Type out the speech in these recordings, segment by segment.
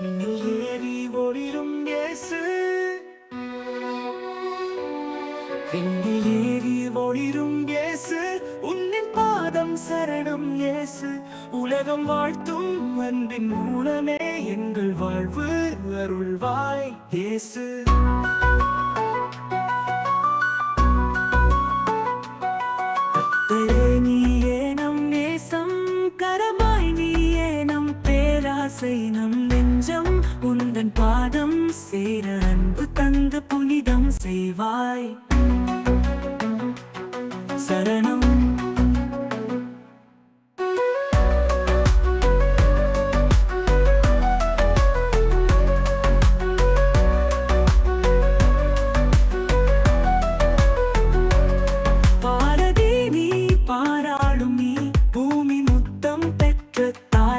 விண்ணில் ஏறி ஒளிரும் இயேசு விண்ணில் ஏறி ஒளிரும் இயேசு உன்னின் பாதம் சரணம் இயேசு உலகம் வாழ்த்தும் அன்பின் மூலமே எங்கள் வாழ்வு அருள்வாய் இயேசு நெஞ்சம் உந்தன் பாதம் சேர அன்பு தந்து புனிதம் செய்வாய். சரணம்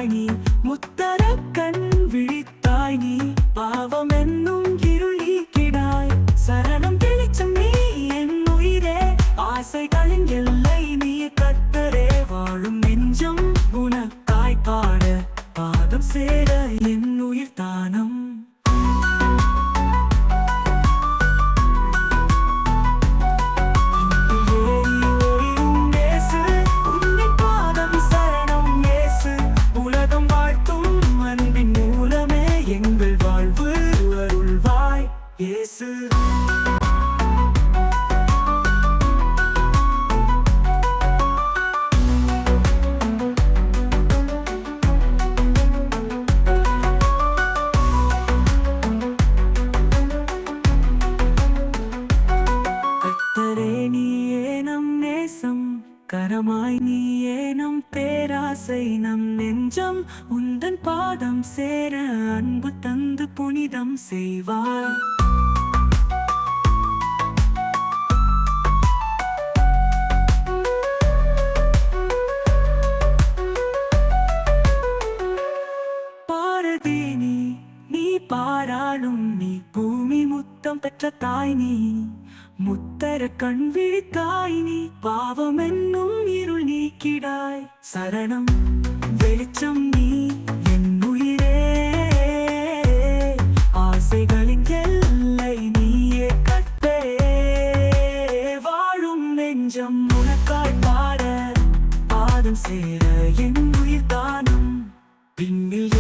தாய் நீ முத்தர கண் விழித்தாய் நீ பாவம் என்னும் இயேசு கரமாய் நீயே நம் பேராசை. நம் நெஞ்சம் உந்தன் பாதம் சேர அன்பு தந்து புனிதம் செய்வாய் பாராளும் நீ. பூமி முத்தம் பெற்ற தாய் நீ. முத்தர கண் விழித்தாய் நீ. பாவம் என்னும் இருள் நீக்கிடாய். சரணம் வெளிச்சம் நீ. என் உயிரே. ஆசைகளின் எல்லை நீயே கட்டே. வாழும் நெஞ்சம் உனக்காய் பாட. பாதம் சேர என் உயிர் தானம். பின்னில்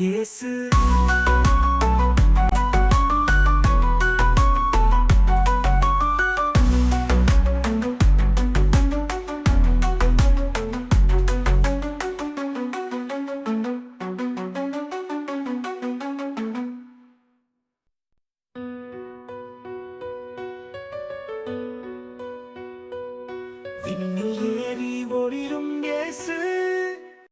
예수 விண்ணில் ஏறி ஓடிடும் இயேசு